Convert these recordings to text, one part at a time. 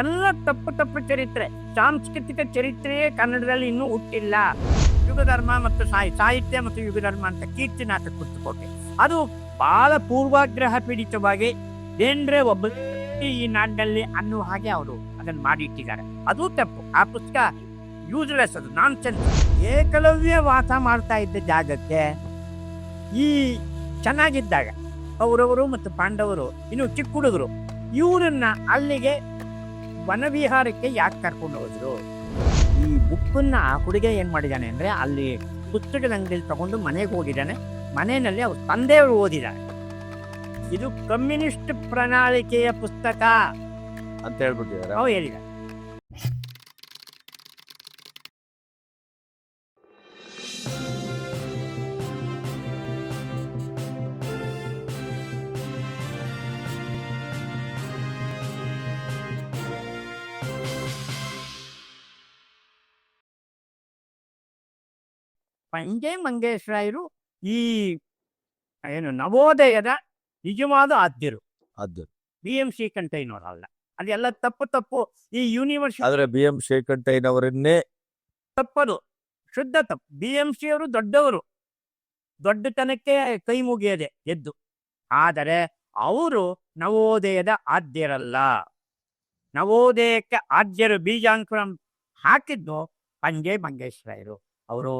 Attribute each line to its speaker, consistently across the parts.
Speaker 1: ಎಲ್ಲ ತಪ್ಪು ತಪ್ಪು ಚರಿತ್ರೆ. ಸಾಂಸ್ಕೃತಿಕ ಚರಿತ್ರೆಯೇ ಕನ್ನಡದಲ್ಲಿ ಇನ್ನೂ ಹುಟ್ಟಿಲ್ಲ. ಯುಗಧರ್ಮ ಮತ್ತು ಸಾಹಿ, ಸಾಹಿತ್ಯ ಮತ್ತು ಯುಗಧರ್ಮ ಅಂತ ಕೀರ್ತಿ ನಾಟಕ ಕುರ್ತುಕೋಟೆ ಅದು ಬಹಳ ಪೂರ್ವಾಗ್ರಹ ಪೀಡಿತವಾಗಿ ದೇಂದ್ರೆ ಒಬ್ಬ ಈ ನಾಡಿನಲ್ಲಿ ಅನ್ನುವ ಹಾಗೆ ಅವರು ಅದನ್ನು ಮಾಡಿಟ್ಟಿದ್ದಾರೆ. ಅದು ತಪ್ಪು. ಆ ಪುಸ್ತಕ ಯೂಸ್ಲೆಸ್ ಅದು ನಾನ್ ಏಕಲವ್ಯ ವಾಸ ಮಾಡ್ತಾ ಇದ್ದ ಜಾಗಕ್ಕೆ ಈ ಚೆನ್ನಾಗಿದ್ದಾಗ ಕೌರವರು ಮತ್ತು ಪಾಂಡವರು ಇನ್ನು ಚಿಕ್ಕ ಹುಡುಗರು, ಇವರನ್ನ ಅಲ್ಲಿಗೆ ವನವಿಹಾರಕ್ಕೆ ಯಾಕೆ ಕರ್ಕೊಂಡು ಹೋದ್ರು? ಈ ಬುಕ್ಕನ್ನ ಆ ಹುಡುಗ ಏನು ಮಾಡಿದ್ದಾನೆ ಅಂದ್ರೆ ಅಲ್ಲಿ ಪುಸ್ತಕದ ಅಂಗಡಿಯಲ್ಲಿ ತಗೊಂಡು ಮನೆಗೆ ಹೋಗಿದ್ದಾನೆ. ಮನೆಯಲ್ಲಿ ಅವ್ರ ತಂದೆಯವರು ಓದಿದ್ದಾರೆ. ಇದು ಕಮ್ಯುನಿಸ್ಟ್ ಪ್ರಣಾಳಿಕೆಯ ಪುಸ್ತಕ.
Speaker 2: ಅಂತ ಹೇಳ್ಬಿಟ್ಟಿದ್ದಾರೆ.
Speaker 1: ಅವ್ರು ಹೇಳಿದ್ದಾರೆ. ಪಂಜೆ ಮಂಗೇಶ್ವರಾಯರು ಈ ಏನು ನವೋದಯದ ನಿಜವಾದ ಆದ್ಯರು. ಬಿ. ಎಂ. ಸಿ ಅಲ್ಲ ಅದೆಲ್ಲ ತಪ್ಪು ತಪ್ಪು ಈ ಯೂನಿವರ್ಸಿಟಿ
Speaker 2: ಆದ್ರೆ ಬಿ. ಎಂ. ಶ್ರೀಕಂಠಯ್ಯನವರನ್ನೇ
Speaker 1: ತಪ್ಪದು. ಶುದ್ಧ ತಪ್ಪು. ಬಿ. ಎಂ. ಸಿ ಅವರು ದೊಡ್ಡವರು. ದೊಡ್ಡತನಕ್ಕೆ ಕೈ ಮುಗಿಯದೆ ಎದ್ದು. ಆದರೆ ಅವರು ನವೋದಯದ ಆದ್ಯರಲ್ಲ. ನವೋದಯಕ್ಕೆ ಆದ್ಯರು ಬೀಜಾಂಕುರ ಹಾಕಿದ್ದು ಪಂಜೆ ಮಂಗೇಶ್ವರಯ್ಯರು ಅವರು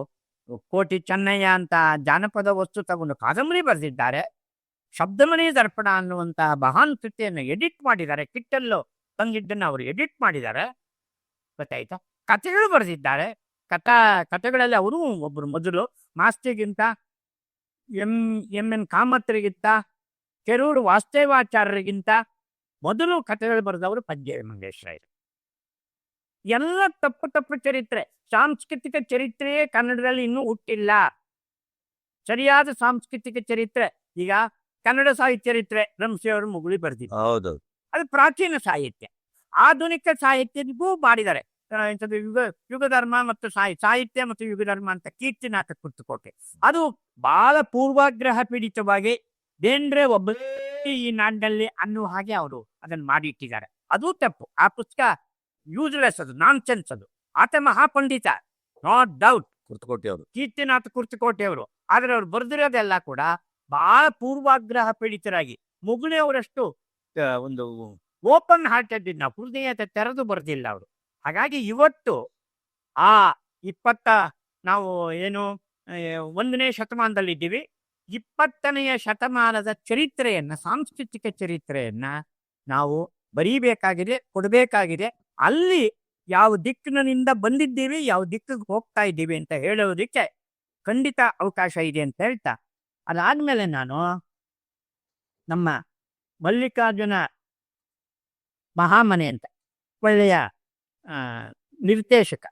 Speaker 1: ಕೋಟಿ ಚೆನ್ನಯ್ಯ ಅಂತ ಜಾನಪದ ವಸ್ತು ತಗೊಂಡು ಕಾದಂಬರಿ ಬರೆದಿದ್ದಾರೆ. ಶಬ್ದಮನಿ ದರ್ಪಣ ಅನ್ನುವಂತಹ ಮಹಾನ್ ಕೃತಿಯನ್ನು ಎಡಿಟ್ ಮಾಡಿದ್ದಾರೆ. ಕಿಟ್ಟಲ್ಲೋ ತಂಗಿದ್ದನ್ನು ಅವರು ಎಡಿಟ್ ಮಾಡಿದ್ದಾರೆ. ಗೊತ್ತಾಯ್ತಾ? ಕಥೆಗಳು ಬರೆದಿದ್ದಾರೆ. ಕಥಾ, ಕಥೆಗಳಲ್ಲಿ ಅವರು ಒಬ್ಬರು ಮೊದಲು ಮಾಸ್ತಿಗಿಂತ ಎಂ ಎಂ ಎನ್ ಕಾಮತ್ರಿಗಿಂತ, ಕೆರೂರು ವಾಸ್ತೇವಾಚಾರ್ಯರಿಗಿಂತ ಮೊದಲು ಕಥೆಗಳು ಬರೆದವರು ಪದ್ಯ ಮಂಗೇಶ್ವರಯ್ಯರು ಎಲ್ಲ ತಪ್ಪು ತಪ್ಪು ಚರಿತ್ರೆ. ಸಾಂಸ್ಕೃತಿಕ ಚರಿತ್ರೆಯೇ ಕನ್ನಡದಲ್ಲಿ ಇನ್ನೂ ಹುಟ್ಟಿಲ್ಲ. ಸರಿಯಾದ ಸಾಂಸ್ಕೃತಿಕ ಚರಿತ್ರೆ. ಈಗ ಕನ್ನಡ ಸಾಹಿತ್ಯ ಚರಿತ್ರೆ ರಂಸಿಯವರು ಮುಗುಳಿ ಬರೆದಿದ್ದಾರೆ
Speaker 2: ಹೌದು.
Speaker 1: ಅದು ಪ್ರಾಚೀನ ಸಾಹಿತ್ಯ. ಆಧುನಿಕ ಸಾಹಿತ್ಯಕ್ಕೂ ಮಾಡಿದ್ದಾರೆ. ಯುಗ ಯುಗಧರ್ಮ ಮತ್ತು ಸಾಹಿ ಸಾಹಿತ್ಯ ಮತ್ತು ಯುಗಧರ್ಮ ಅಂತ ಕೀರ್ತಿನಾಥ ಕುರ್ತುಕೋಟೆ. ಅದು ಬಹಳ ಪೂರ್ವಾಗ್ರಹ ಪೀಡಿತವಾಗಿ ಬೇಂದ್ರೆ ಒಬ್ಬ ಈ ನಾಡಿನಲ್ಲಿ ಅನ್ನುವ ಹಾಗೆ ಅವರು ಅದನ್ನು ಮಾಡಿಟ್ಟಿದ್ದಾರೆ ಅದು ತಪ್ಪು. ಆ ಪುಸ್ತಕ ಯೂಸ್ಲೆಸ್ ಅದು ನಾನ್ ಸೆನ್ಸ್ ಅದು. ಆತ ಮಹಾಪಂಡಿತ ನಾಟ್ ಡೌಟ್
Speaker 2: ಕುರ್ತಕೋಟಿ ಅವರು
Speaker 1: ಕೀರ್ತಿನಾಥ ಕುರ್ತಕೋಟೆಯವರು. ಆದರೆ ಅವ್ರು ಬರೆದಿರೋದೆಲ್ಲ ಕೂಡ ಬಹಳ ಪೂರ್ವಾಗ್ರಹ ಪೀಡಿತರಾಗಿ ಮುಗುಳೆ ಅವರಷ್ಟು ಒಂದು ಓಪನ್ ಹಾರ್ಟೆಡ್ ನಾವು ಹೃದಯತೆ ತೆರೆದು ಬರೆದಿಲ್ಲ ಅವರು. ಹಾಗಾಗಿ ಇವತ್ತು ಆ ಇಪ್ಪತ್ತ ನಾವು ಏನು ಒಂದನೇ ಒಂದನೇ ಶತಮಾನದಲ್ಲಿದ್ದೀವಿ. ಇಪ್ಪತ್ತನೆಯ ಶತಮಾನದ ಚರಿತ್ರೆಯನ್ನ ಸಾಂಸ್ಕೃತಿಕ ಚರಿತ್ರೆಯನ್ನ ನಾವು ಬರೀಬೇಕಾಗಿದೆ ಕೊಡಬೇಕಾಗಿದೆ. ಅಲ್ಲಿ ಯಾವ ದಿಕ್ಕಿನಿಂದ ಬಂದಿದ್ದೀವಿ, ಯಾವ ದಿಕ್ಕಿಗೆ ಹೋಗ್ತಾ ಇದ್ದೀವಿ ಅಂತ ಹೇಳೋದಕ್ಕೆ ಖಂಡಿತ ಅವಕಾಶ ಇದೆ ಅಂತ ಹೇಳ್ತಾ. ಅದಾದ್ಮೇಲೆ ನಾನು ನಮ್ಮ ಮಲ್ಲಿಕಾರ್ಜುನ ಮಹಾಮನೆ ಅಂತ ಒಳ್ಳೆಯ ನಿರ್ದೇಶಕ,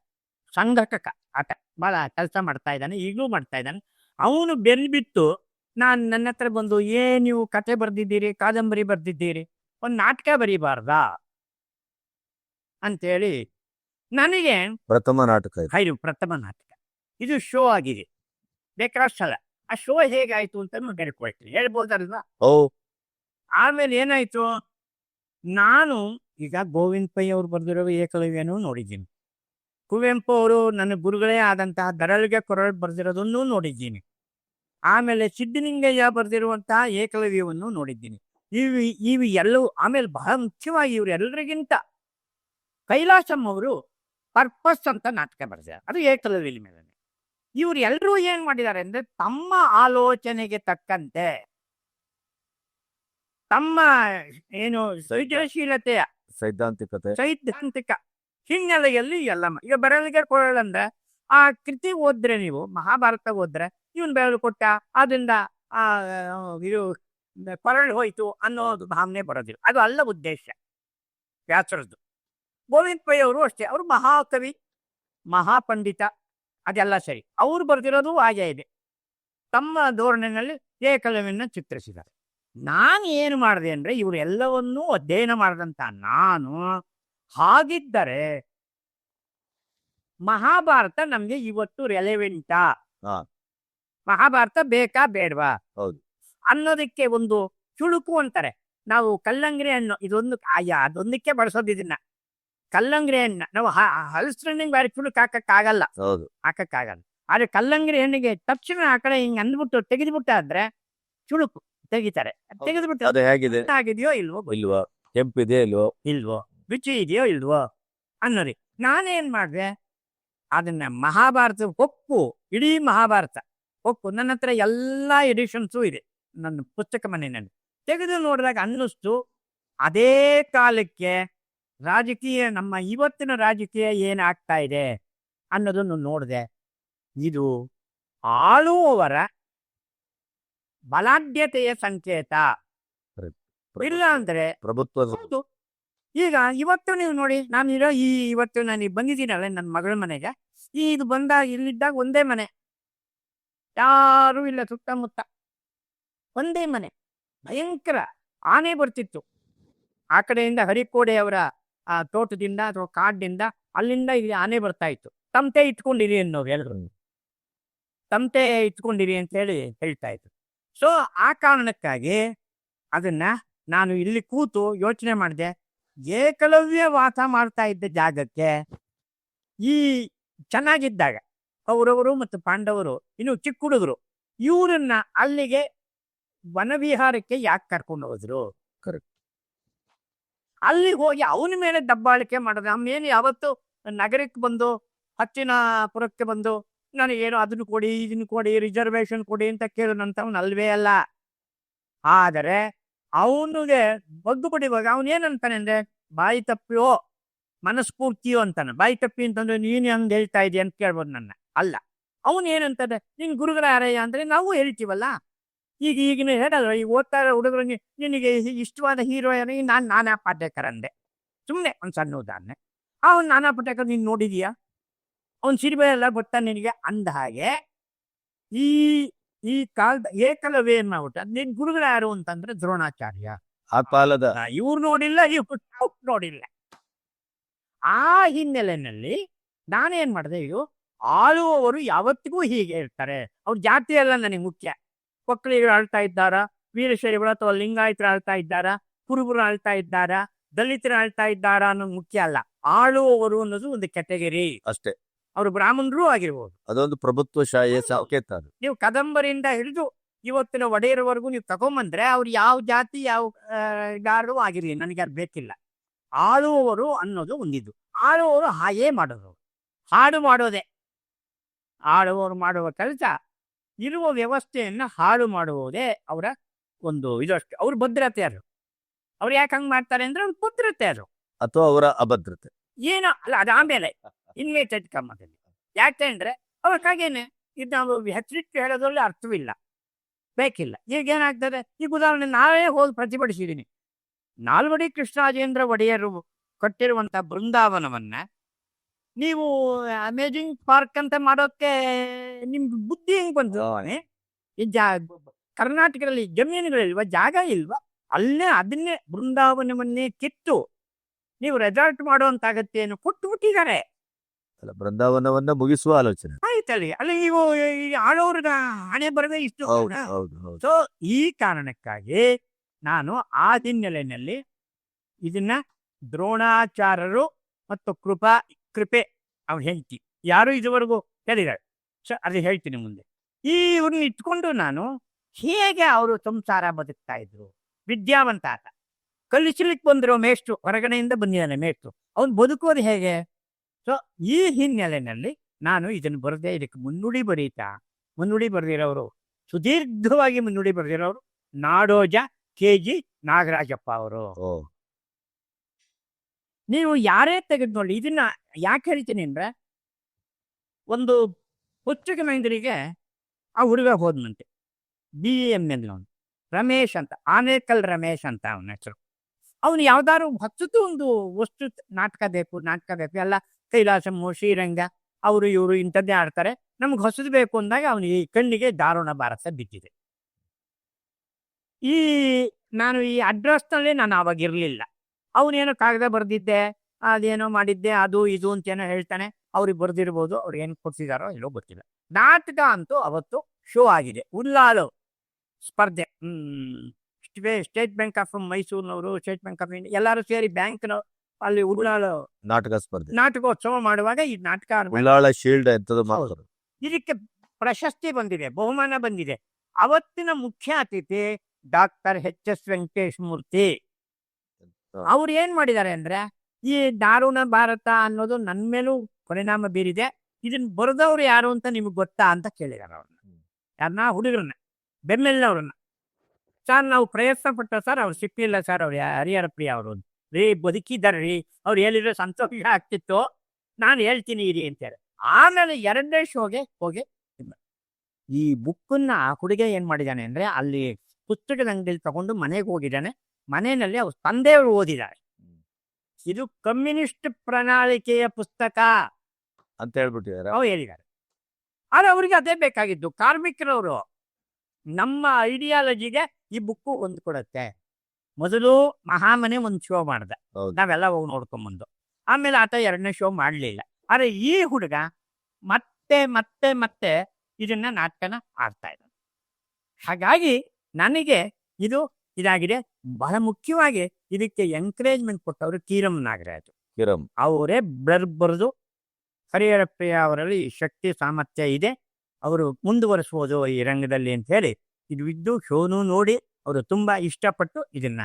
Speaker 1: ಸಂಘಟಕ, ಆಟ, ಭಾಳ ಕೆಲಸ ಮಾಡ್ತಾ ಇದ್ದಾನೆ, ಈಗಲೂ ಮಾಡ್ತಾ ಇದ್ದಾನೆ. ಅವನು ಬೆನ್ಬಿಟ್ಟು ನಾನು ನನ್ನ ಹತ್ರ ಬಂದು, ಏ, ನೀವು ಕತೆ ಬರೆದಿದ್ದೀರಿ, ಕಾದಂಬರಿ ಬರೆದಿದ್ದೀರಿ, ಒಂದು ನಾಟಕ ಬರೀಬಾರ್ದಾ? ಅಂತೇಳಿ ನನಗೆ
Speaker 2: ಪ್ರಥಮ ನಾಟಕ ಇದು.
Speaker 1: ಹೈದು ಪ್ರಥಮ ನಾಟಕ. ಇದು ಶೋ ಆಗಿದೆ. ಬೇಕಾದಷ್ಟು ಸಲ ಆ ಶೋ ಹೇಗಾಯ್ತು ಅಂತ ನಾನು ಹೇಳ್ಕೊಳ್ತೀನಿ. ಹೇಳ್ಬೋದಲ್ವಾ?
Speaker 2: ಓ.
Speaker 1: ಆಮೇಲೆ ಏನಾಯ್ತು? ನಾನು ಈಗ ಗೋವಿಂದ ಪೈ ಅವ್ರು ಬರೆದಿರೋ ಏಕಲವ್ಯನೂ ನೋಡಿದ್ದೀನಿ. ಕುವೆಂಪು ಅವರು ನನ್ನ ಗುರುಗಳೇ ಆದಂತಹ ದರಳಿಗೆ ಕೊರಳ್ ಬರೆದಿರೋದನ್ನು ನೋಡಿದ್ದೀನಿ. ಆಮೇಲೆ ಸಿದ್ಧಲಿಂಗಯ್ಯ ಬರೆದಿರುವಂತಹ ಏಕಲವ್ಯವನ್ನು ನೋಡಿದ್ದೀನಿ. ಇವು ಇವು ಎಲ್ಲವೂ ಆಮೇಲೆ ಬಹಳ ಮುಖ್ಯವಾಗಿ ಇವರು ಎಲ್ಲರಿಗಿಂತ ಕೈಲಾಸಂ ಅವರು ಪರ್ಪಸ್ ಅಂತ ನಾಟಕ ಬರೆದಿದ್ದಾರೆ ಅದು ಏಕಲವ್ಯ ಮೇಲೆ ಇವ್ರು ಎಲ್ಲರೂ ಏನ್ ಮಾಡಿದ್ದಾರೆ ಅಂದ್ರೆ ತಮ್ಮ ಆಲೋಚನೆಗೆ ತಕ್ಕಂತೆ ತಮ್ಮ ಏನು ಸೃಜನಶೀಲತೆಯ
Speaker 2: ಸೈದ್ಧಾಂತಿಕತೆ.
Speaker 1: ಸೈದ್ಧಾಂತಿಕ ಹಿನ್ನೆಲೆಯಲ್ಲಿ ಎಲ್ಲ ಈಗ ಬರಲಿಗೆ ಕೊಡೋದಂದ್ರೆ ಆ ಕೃತಿ ಓದ್ರೆ ನೀವು ಮಹಾಭಾರತ ಓದ್ರೆ ಇವನ್ ಬೆರಳು ಕೊಟ್ಟ ಅದರಿಂದ ಆ ಇದು ಕೊರಳು ಹೋಯ್ತು ಅನ್ನೋದು ಭಾವನೆ ಬರೋದಿಲ್ಲ. ಅದು ಅಲ್ಲ ಉದ್ದೇಶ. ವ್ಯಾಸರದ್ದು. ಗೋವಿಂದ ಪೈ ಅವರು ಅಷ್ಟೇ ಅವರು ಮಹಾಕವಿ ಮಹಾಪಂಡಿತ ಅದೆಲ್ಲ ಸರಿ. ಅವರು ಬರೆದಿರೋದು ಹಾಗೆ ಇದೆ. ತಮ್ಮ ಧೋರಣೆಯಲ್ಲಿ ಏಕಲವ್ಯನ ಚಿತ್ರಿಸಿದ್ದಾರೆ. ನಾನು ಏನು ಮಾಡಿದೆ ಅಂದ್ರೆ ಇವರು ಎಲ್ಲವನ್ನೂ ಅಧ್ಯಯನ ಮಾಡಿದಂಥ ನಾನು ಹಾಗಿದ್ದರೆ ಮಹಾಭಾರತ ನಮಗೆ ಇವತ್ತು ರೆಲೆವೆಂಟಾ. ಮಹಾಭಾರತ ಬೇಕಾ ಬೇಡವಾ?
Speaker 2: ಹೌದು.
Speaker 1: ಅನ್ನೋದಕ್ಕೆ ಒಂದು ಚುಳುಕು ಅಂತಾರೆ. ನಾವು ಕಲ್ಲಂಗಡಿ ಹಣ್ಣು ಇದೊಂದು ಅಯ್ಯ ಅದೊಂದಕ್ಕೆ ಬಳಸೋದು ಇದನ್ನ. ಕಲ್ಲಂಗಡಿ ಹಣ್ಣು ನಾವು ಹಲಸರಣ್ಣಿಗೆ ಬಾರಿ ಚುಳುಕ್ ಹಾಕಕ್ಕಾಗಲ್ಲ.
Speaker 2: ಹೌದು.
Speaker 1: ಹಾಕಕ್ಕಾಗಲ್ಲ. ಆದ್ರೆ ಕಲ್ಲಂಗಡಿ ಹಣ್ಣಿಗೆ ತಕ್ಷಣ ಆ ಕಡೆ ಹಿಂಗ್ ಅಂದ್ಬಿಟ್ಟು ತೆಗೆದ್ಬಿಟ್ಟ ಆದ್ರೆ ಚುಳುಕು ತೆಗಿತಾರೆ ತೆಗೆದ್ಬಿಟ್ಟು
Speaker 2: ಅದು ಹೇಗಿದೆ?
Speaker 1: ಆಗಿದೆಯೋ ಇಲ್ವೋ
Speaker 2: ಇಲ್ವೋ? ಕೆಂಪಿದೆ ಇಲ್ವೋ?
Speaker 1: ಇಲ್ವೋ? ರುಚಿ ಇದೆಯೋ ಇಲ್ವೋ? ಅನ್ನೋರಿ ನಾನೇನ್ ಮಾಡ್ದೆ? ಅದನ್ನ ಮಹಾಭಾರತ ಹೊಕ್ಕು ಇಡೀ ಮಹಾಭಾರತ ಹೊಕ್ಕು. ನನ್ನ ಹತ್ರ ಎಲ್ಲಾ ಎಡಿಷನ್ಸು ಇದೆ. ನನ್ನ ಪುಸ್ತಕ ಮನೆಯಲ್ಲಿ. ತೆಗೆದು ನೋಡಿದಾಗ ಅನ್ನಿಸ್ತು ಅದೇ ಕಾಲಕ್ಕೆ ರಾಜಕೀಯ ನಮ್ಮ ಇವತ್ತಿನ ರಾಜಕೀಯ ಏನಾಗ್ತಾ ಇದೆ ಅನ್ನೋದನ್ನು ನೋಡಿದೆ. ಇದು ಆಳುವವರ ಬಲಾಢ್ಯತೆಯ ಸಂಕೇತ. ಇಲ್ಲ ಅಂದ್ರೆ
Speaker 2: ಪ್ರಭುತ್ವ
Speaker 1: ಈಗ ಇವತ್ತು ನೀವು ನೋಡಿ ನಾನು ಇರೋ ಈ ಇವತ್ತು ನಾನು ಬಂದಿದ್ದೀನಲ್ಲ ನನ್ನ ಮಗಳ ಮನೆಗೆ. ಈ ಇದು ಬಂದಾಗ ಇಲ್ಲಿದ್ದಾಗ ಒಂದೇ ಮನೆ. ಯಾರು ಇಲ್ಲ ಸುತ್ತಮುತ್ತ. ಒಂದೇ ಮನೆ. ಭಯಂಕರ ಆನೆ ಬರ್ತಿತ್ತು. ಆ ಕಡೆಯಿಂದ ಹರಿಕೋಡೆ ಅವರ ಆ ತೋಟದಿಂದ ಅಥವಾ ಕಾಡಿನಿಂದ ಅಲ್ಲಿಂದ ಇಲ್ಲಿ ಆನೆ ಬರ್ತಾ ಇತ್ತು. ತಮಟೆ ಇಟ್ಕೊಂಡಿರಿ ಅನ್ನೋರು ಎಲ್ರು. ತಮಟೆ ಇಟ್ಕೊಂಡಿರಿ ಅಂತ ಹೇಳಿ ಹೇಳ್ತಾ ಇದ್ರು. ಸೊ ಆ ಕಾರಣಕ್ಕಾಗಿ ಅದನ್ನ ನಾನು ಇಲ್ಲಿ ಕೂತು ಯೋಚನೆ ಮಾಡಿದೆ. ಏಕಲವ್ಯ ವಾಸ ಮಾಡ್ತಾ ಇದ್ದ ಜಾಗಕ್ಕೆ ಈ ಚೆನ್ನಾಗಿದ್ದಾಗ ಕೌರವರು ಮತ್ತು ಪಾಂಡವರು, ಇನ್ನು ಚಿಕ್ಕ ಹುಡುಗರು, ಇವರನ್ನ ಅಲ್ಲಿಗೆ ವನವಿಹಾರಕ್ಕೆ ಯಾಕೆ ಕರ್ಕೊಂಡು ಹೋದ್ರು?
Speaker 2: Correct.
Speaker 1: ಅಲ್ಲಿಗೆ ಹೋಗಿ ಅವನ ಮೇಲೆ ದಬ್ಬಾಳಿಕೆ ಮಾಡಿದ್ರೆ ನಮ್ಮೇನು ಯಾವತ್ತು ನಗರಕ್ಕೆ ಬಂದು, ಹಚ್ಚಿನಪುರಕ್ಕೆ ಬಂದು, ನನಗೇನು ಅದನ್ನು ಕೊಡಿ, ಇದನ್ನ ಕೊಡಿ ರಿಸರ್ವೇಶನ್ ಕೊಡಿ ಅಂತ ಕೇಳೋನಂತವನು ಅಲ್ವೇ ಅಲ್ಲ. ಆದರೆ ಅವನಿಗೆ ಬಗ್ಗು ಪಡಿವಾಗ ಅವನು ಏನಂತಾನೆ ಅಂದ್ರೆ, ಬಾಯಿ ತಪ್ಪಿಯೋ, ಮನಸ್ಫೂರ್ತಿಯೋ ಅಂತಾನೆ. ಬಾಯಿ ತಪ್ಪಿ ಅಂತಂದ್ರೆ ನೀನು ಹಂಗ್ ಹೇಳ್ತಾ ಇದೀಯ ಅಂತ ಕೇಳ್ಬೋದು ನನ್ನ. ಅಲ್ಲ. ಅವನು ಏನಂತಾನೆ ನಿನ್ ಗುರುಗಳ ಯಾರಯ್ಯ ಅಂದ್ರೆ ನಾವು ಹೇಳ್ತೀವಲ್ಲ. ಈಗ ಈಗಿನ ಹೇಳಲ್ಲ ಈಗ ಓದ್ತಾ ಇರೋ ಹುಡುಗರಿಗೆ ನಿನಗೆ ಇಷ್ಟವಾದ ಹೀರೋ ಯಾರು? ನಾನು ನಾನಾ ಪಾಟೇಕರ್ ಅಂದೆ. ಸುಮ್ಮನೆ ಒಂದು ಸಣ್ಣ ಉದಾಹರಣೆ. ಅವನು ನಾನಾ ಪಾಟೇಕರ್ ನೀನು ನೋಡಿದೀಯಾ? ಅವನ್ ಸಿರಿಬೆ ಎಲ್ಲ ಗೊತ್ತಾ ನಿನಗೆ? ಅಂದ ಹಾಗೆ ಈ ಈ ಕಾಲದ ಏಕಲವೇ ಏನ್ ಮಾಡ್ಬಿಟ್ಟ ನಿನ್ ಗುರುಗಳು ಯಾರು ಅಂತಂದ್ರೆ ದ್ರೋಣಾಚಾರ್ಯ.
Speaker 2: ಆ ಕಾಲದ
Speaker 1: ಇವ್ರು ನೋಡಿಲ್ಲ ಇವ್ರು ನೋಡಿಲ್ಲ. ಆ ಹಿನ್ನೆಲೆಯಲ್ಲಿ ನಾನೇನ್ ಮಾಡಿದೆ ಇವು ಆಳುವವರು ಯಾವತ್ತಿಗೂ ಹೀಗೆ ಇರ್ತಾರೆ. ಅವ್ರ ಜಾತಿ ಎಲ್ಲ ನನಗೆ ಮುಖ್ಯ. ಒಕ್ಕಲಿಗರು ಆಳ್ತಾ ಇದ್ದಾರ? ವೀರಶೈವರು ಅಥವಾ ಲಿಂಗಾಯತರು ಆಳ್ತಾ ಇದ್ದಾರ? ಕುರುಬರು ಆಳ್ತಾ ಇದ್ದಾರ? ದಲಿತರು ಆಳ್ತಾ ಇದ್ದಾರ ಅನ್ನೋದು ಮುಖ್ಯ ಅಲ್ಲ. ಆಳುವವರು ಅನ್ನೋದು ಒಂದು ಕೆಟಗರಿ
Speaker 2: ಅಷ್ಟೇ.
Speaker 1: ಅವರು ಬ್ರಾಹ್ಮಣರು ಆಗಿರ್ಬೋದು.
Speaker 2: ಅದೊಂದು ಪ್ರಭುತ್ವಶಾಹಿಯ ಸಂಕೇತ ಅದು
Speaker 1: ನೀವು ಕದಂಬರಿಂದ ಹಿಡಿದು ಇವತ್ತಿನ ಒಡೆಯರವರೆಗೂ ನೀವು ತಗೊಂಬಂದ್ರೆ ಅವ್ರು ಯಾವ ಜಾತಿ ಯಾವ ಆ, ಯಾರು ಆಗಿರ್ಲಿ ನನಗೆ ಅದು ಬೇಕಿಲ್ಲ. ಆಳುವವರು ಅನ್ನೋದು ಒಂದಿದ್ದು ಆಳುವವರು ಹಾಗೇ ಮಾಡೋದು. ಹಾಡು ಮಾಡೋದೆ. ಆಳುವವರು ಮಾಡುವ ಕೆಲಸ ಇರುವ ವ್ಯವಸ್ಥೆಯನ್ನ ಹಾಳು ಮಾಡುವುದೇ ಅವರ ಒಂದು ಇದಷ್ಟು ಅವ್ರ ಭದ್ರತೆ ಯಾರು ಅವ್ರು ಯಾಕೆ ಹಂಗ್ ಮಾಡ್ತಾರೆ ಅಂದ್ರೆ ಅವ್ರ ಭದ್ರತೆ ಯಾರು
Speaker 2: ಅಥವಾ ಅವರ ಅಭದ್ರತೆ.
Speaker 1: ಏನೋ ಅಲ್ಲ ಅದು ಆಮೇಲೆ ಇನ್ವೇಟೆಡ್ ಕ್ರಮದಲ್ಲಿ ಯಾಕೆ ಅಂದ್ರೆ ಅವ್ರಿಗಾಗೇನೆ ಇದು ನಾವು ಹೆಸರಿಟ್ಟು ಹೇಳೋದ್ರಲ್ಲಿ ಅರ್ಥವಿಲ್ಲ. ಬೇಕಿಲ್ಲ. ಈಗ ಏನಾಗ್ತದೆ? ಈಗ ಉದಾಹರಣೆ ನಾವೇ ಹೋಗಿ ಪ್ರತಿಭಟಿಸಿದ್ದೀನಿ ನಾಲ್ವಡಿ ಕೃಷ್ಣರಾಜೇಂದ್ರ ಒಡೆಯರು ಕಟ್ಟಿರುವಂತಹ ಬೃಂದಾವನವನ್ನ ನೀವು ಅಮೇಜಿಂಗ್ ಪಾರ್ಕ್ ಅಂತ ಮಾಡೋಕೆ ನಿಮ್ ಬುದ್ಧಿ ಹೆಂಗ್ ಬಂತು ಅವನೇ? ಈ ಜಾ ಕರ್ನಾಟಕದಲ್ಲಿ ಜಮೀನುಗಳಿಲ್ವಾ ಜಾಗ ಇಲ್ವಾ? ಅಲ್ಲೇ ಅದನ್ನೇ ಬೃಂದಾವನವನ್ನೇ ಕಿತ್ತು. ನೀವು ರೆಸಾರ್ಟ್ ಮಾಡುವಂತ ಅಗತ್ಯವನ್ನು ಕೊಟ್ಟು ಬಿಟ್ಟಿದ್ದಾರೆ
Speaker 2: ಅಲ್ಲ ಬೃಂದಾವನವನ್ನ ಮುಗಿಸುವ ಆಲೋಚನೆ.
Speaker 1: ಆಯ್ತಲ್ಲಿ. ಅಲ್ಲಿ ನೀವು ಈ ಆಳೋರ್ನ ಹಣೆ ಬರದೆ ಇಷ್ಟು
Speaker 2: ಹೌದು ಹೌದು ಹೌದು.
Speaker 1: ಸೊ ಈ ಕಾರಣಕ್ಕಾಗಿ ನಾನು ಆ ಹಿನ್ನೆಲೆಯಲ್ಲಿ ಇದನ್ನ ದ್ರೋಣಾಚಾರ್ಯರು ಮತ್ತು ಕೃಪಾ ಕೃಪೆ ಅವನು ಹೆಂಡತಿ ಯಾರು ಇದುವರೆಗೂ ಹೇಳಿದ್ದಾರೆ? ಸೊ ಅದು ಹೇಳ್ತೀನಿ ಮುಂದೆ. ಈ ಇವ್ರನ್ನ ಇಟ್ಕೊಂಡು ನಾನು ಹೇಗೆ ಅವರು ಸಂಸಾರ ಬದುಕ್ತಾ ಇದ್ರು? ವಿದ್ಯಾವಂತ ಆತ. ಕಲಿಸ್ಲಿಕ್ಕೆ ಬಂದಿರೋ ಮೇಷ್ಟ್ರು ಹೊರಗಡೆಯಿಂದ ಬಂದಿದ್ದಾನೆ ಮೇಷ್ಟ್ರು. ಅವನು ಬದುಕೋದು ಹೇಗೆ? ಸೊ ಈ ಹಿನ್ನೆಲೆಯಲ್ಲಿ ನಾನು ಇದನ್ನು ಬರದೆ ಇದಕ್ಕೆ ಮುನ್ನುಡಿ ಬರೀತಾ ಮುನ್ನುಡಿ ಬರೆದಿರೋರು ಸುದೀರ್ಘವಾಗಿ ಮುನ್ನುಡಿ ಬರೆದಿರೋರು ನಾಡೋಜ ಕೆ ಜಿ ನಾಗರಾಜಪ್ಪ ಅವರು. ನೀವು ಯಾರೇ ತೆಗೆದು ನೋಡಿ ಇದನ್ನ ಯಾಕೆ ಹೇಳ್ತೀನಿ ಅಂದ್ರೆ ಒಂದು ಪುಸ್ತಕ ಮೈಂದ್ರಿಗೆ ಆ ಹುಡುಗ ಹೋದ್ನಂತೆ. ಬಿ ಎಂ ಎಲ್ ಅವನು. ರಮೇಶ್ ಅಂತ. ಆನೇಕಲ್ ರಮೇಶ್ ಅಂತ ಅವನ ಹೆಸರು. ಅವನು ಯಾವ್ದಾದ್ರು ಹೊಸದು ಒಂದು ವಸ್ತು ನಾಟಕ ಬೇಕು ನಾಟಕ ಬೇಕು. ಎಲ್ಲ ಕೈಲಾಸಮ್ಮು ಶ್ರೀರಂಗ, ಅವರು ಇವರು ಇಂಥದ್ದೇ ಆಡ್ತಾರೆ. ನಮ್ಗೆ ಹೊಸದು ಬೇಕು ಅಂದಾಗ ಅವನು ಈ ಕಣ್ಣಿಗೆ ದಾರುಣ ಭಾರತ ಬಿದ್ದಿದೆ. ಈ ನಾನು ಈ ಅಡ್ರೆಸ್ನಲ್ಲಿ ನಾನು ಅವಾಗ ಇರಲಿಲ್ಲ. ಅವನೇನೋ ಕಾಗದ ಬರೆದಿದ್ದೆ, ಅದೇನೋ ಮಾಡಿದ್ದೆ, ಅದು, ಇದು ಅಂತ ಏನೋ ಹೇಳ್ತಾನೆ. ಅವ್ರಿಗೆ ಬರ್ದಿರ್ಬೋದು ಅವ್ರು ಏನು ಕೊಡ್ತಿದಾರೋ ಇಲ್ಲೋ ಗೊತ್ತಿಲ್ಲ. ನಾಟಕ ಅಂತೂ ಅವತ್ತು ಶೋ ಆಗಿದೆ. ಉಲ್ಲಾಲು ಸ್ಪರ್ಧೆ. ಹ್ಮ್ ಸ್ಟೇಟ್ ಬ್ಯಾಂಕ್ ಆಫ್ ಮೈಸೂರಿನವರು ಸ್ಟೇಟ್ ಬ್ಯಾಂಕ್ ಆಫ್ ಇಂಡಿಯಾ ಎಲ್ಲರೂ ಸೇರಿ ಬ್ಯಾಂಕ್ನ ಅಲ್ಲಿ ಉಳ್ಳಾಳು
Speaker 2: ನಾಟಕ ಸ್ಪರ್ಧೆ.
Speaker 1: ನಾಟಕೋತ್ಸವ ಮಾಡುವಾಗ ಈ ನಾಟಕ
Speaker 2: ಶೀಲ್ಡ್
Speaker 1: ಇದಕ್ಕೆ ಪ್ರಶಸ್ತಿ ಬಂದಿದೆ ಬಹುಮಾನ ಬಂದಿದೆ. ಅವತ್ತಿನ ಮುಖ್ಯ ಅತಿಥಿ doctor H S Venkatesh Murthy. ಅವ್ರು ಏನ್ ಮಾಡಿದ್ದಾರೆ ಅಂದ್ರೆ ಈ ದಾರುಣ ಭಾರತ ಅನ್ನೋದು ನನ್ ಮೇಲೂ ಪರಿಣಾಮ ಬೀರಿದೆ. ಇದನ್ನ ಬರೆದವ್ರು ಯಾರು ಅಂತ ನಿಮ್ಗೆ ಗೊತ್ತಾ ಅಂತ ಕೇಳಿದಾರೆ ಅವ್ರನ್ನ. ಯಾರನ್ನ ಹುಡುಗರನ್ನ. ಬೆಮ್ಮೆಲ್ನವ್ರನ್ನ ಸರ್ ನಾವು ಪ್ರಯತ್ನ ಪಟ್ಟ ಸರ್ ಅವ್ರು ಸಿಕ್ಕಿಲ್ಲ ಸರ್ ಅವ್ರು ಹರಿಹರ ಪ್ರಿಯ ಅವರು ರೀ ಬದುಕಿದ್ದಾರೆ ರೀ. ಅವ್ರು ಹೇಳಿದ್ರೆ ಸಂತೋಷ ಆಗ್ತಿತ್ತು. ನಾನು ಹೇಳ್ತೀನಿ ಇರಿ ಅಂತೇಳಿ ಆಮೇಲೆ ಎರಡನೇ ಶೋಗೆ ಹೋಗಿ ಈ ಬುಕ್ಕನ್ನ ಆ ಹುಡುಗ ಏನ್ ಮಾಡಿದಾನೆ ಅಂದ್ರೆ ಅಲ್ಲಿ ಪುಸ್ತಕದ ಅಂಗಡಿಯಲ್ಲಿ ತಗೊಂಡು ಮನೆಗೆ ಹೋಗಿದ್ದಾನೆ. ಮನೆಯಲ್ಲಿ ಅವ್ರ ತಂದೆಯವರು ಓದಿದ್ದಾರೆ. ಇದು ಕಮ್ಯುನಿಸ್ಟ್ ಪ್ರಣಾಳಿಕೆಯ ಪುಸ್ತಕ.
Speaker 2: ಅಂತ ಹೇಳ್ಬಿಟ್ಟಿದ್ದಾರೆ
Speaker 1: ಅವ್ರು ಹೇಳಿದ್ದಾರೆ. ಆದ್ರೆ ಅವ್ರಿಗೆ ಅದೇ ಬೇಕಾಗಿದ್ದು. ಕಾರ್ಮಿಕರವರು ನಮ್ಮ ಐಡಿಯಾಲಜಿಗೆ ಈ ಬುಕ್ಕು ಹೊಂದ್ಕೊಡತ್ತೆ ಮೊದಲು ಮಹಾಮನೆ ಒಂದು ಶೋ ಮಾಡ್ದ. ನಾವೆಲ್ಲ ಹೋಗಿ ನೋಡ್ಕೊಂಬಂದು. ಆಮೇಲೆ ಆತ ಎರಡನೇ ಶೋ ಮಾಡಲಿಲ್ಲ. ಆದ್ರೆ ಈ ಹುಡುಗ ಮತ್ತೆ ಮತ್ತೆ ಮತ್ತೆ ಇದನ್ನ ನಾಟಕನ ಆಡ್ತಾ ಇದ್ದಾನೆ. ಹಾಗಾಗಿ ನನಗೆ ಇದು ಇದಾಗಿದೆ. ಬಹಳ ಮುಖ್ಯವಾಗಿ ಇದಕ್ಕೆ ಎಂಕರೇಜ್ಮೆಂಟ್ ಕೊಟ್ಟವರು ಕೀರಂ ನಾಗರಾಜ್.
Speaker 2: ಕಿರಂ.
Speaker 1: ಅವರೇ ಬ್ಲರ್ ಬರೆದು ಹರಿಹರಪ್ಪಯ್ಯ ಅವರಲ್ಲಿ ಶಕ್ತಿ ಸಾಮರ್ಥ್ಯ ಇದೆ. ಅವರು ಮುಂದುವರಿಸ್ಬೋದು ಈ ರಂಗದಲ್ಲಿ ಅಂತ ಹೇಳಿ ಇದು ಇದ್ದು ಶೋನು ನೋಡಿ ಅವರು ತುಂಬಾ ಇಷ್ಟಪಟ್ಟು ಇದನ್ನ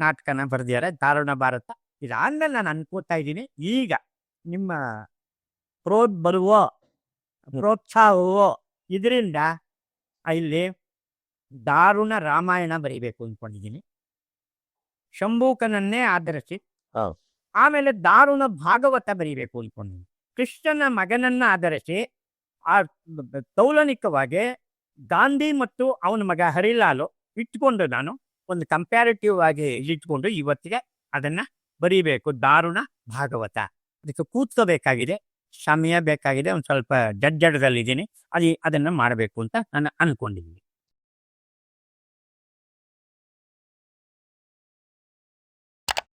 Speaker 1: ನಾಟಕನ ಬರೆದಿದ್ದಾರೆ. ದಾರುಣ ಭಾರತ. ಇದಾದ್ಮೇಲೆ ನಾನು ಅನ್ಕೋತಾ ಇದ್ದೀನಿ ಈಗ ನಿಮ್ಮ ಪ್ರೋದ್ ಬರುವೋ ಪ್ರೋತ್ಸಾಹವೋ ಇದರಿಂದ ಇಲ್ಲಿ ದಾರುಣ ರಾಮಾಯಣ ಬರೀಬೇಕು ಅಂದ್ಕೊಂಡಿದ್ದೀನಿ ಶಂಭೂಕನನ್ನೇ ಆಧರಿಸಿ. ಆಮೇಲೆ ದಾರುಣ ಭಾಗವತ ಬರೀಬೇಕು ಅಂದ್ಕೊಂಡಿದ್ದೀನಿ ಕೃಷ್ಣನ ಮಗನನ್ನ ಆಧರಿಸಿ ಆ ತೌಲನಿಕವಾಗಿ ಗಾಂಧಿ ಮತ್ತು ಅವನ ಮಗ ಹರಿಲಾಲು ಇಟ್ಕೊಂಡು ನಾನು ಒಂದು ಕಂಪ್ಯಾರಿಟಿವ್ ಆಗಿ ಇಟ್ಕೊಂಡು ಇವತ್ತಿಗೆ ಅದನ್ನ ಬರೀಬೇಕು. ದಾರುಣ ಭಾಗವತ. ಅದಕ್ಕೆ ಕೂತ್ಕೋಬೇಕಾಗಿದೆ ಸಮಯ ಬೇಕಾಗಿದೆ. ಒಂದು ಸ್ವಲ್ಪ ಜಡ್ಜಡದಲ್ಲಿದ್ದೀನಿ ಅಲ್ಲಿ ಅದನ್ನ ಮಾಡಬೇಕು ಅಂತ ನಾನು ಅನ್ಕೊಂಡಿದ್ದೀನಿ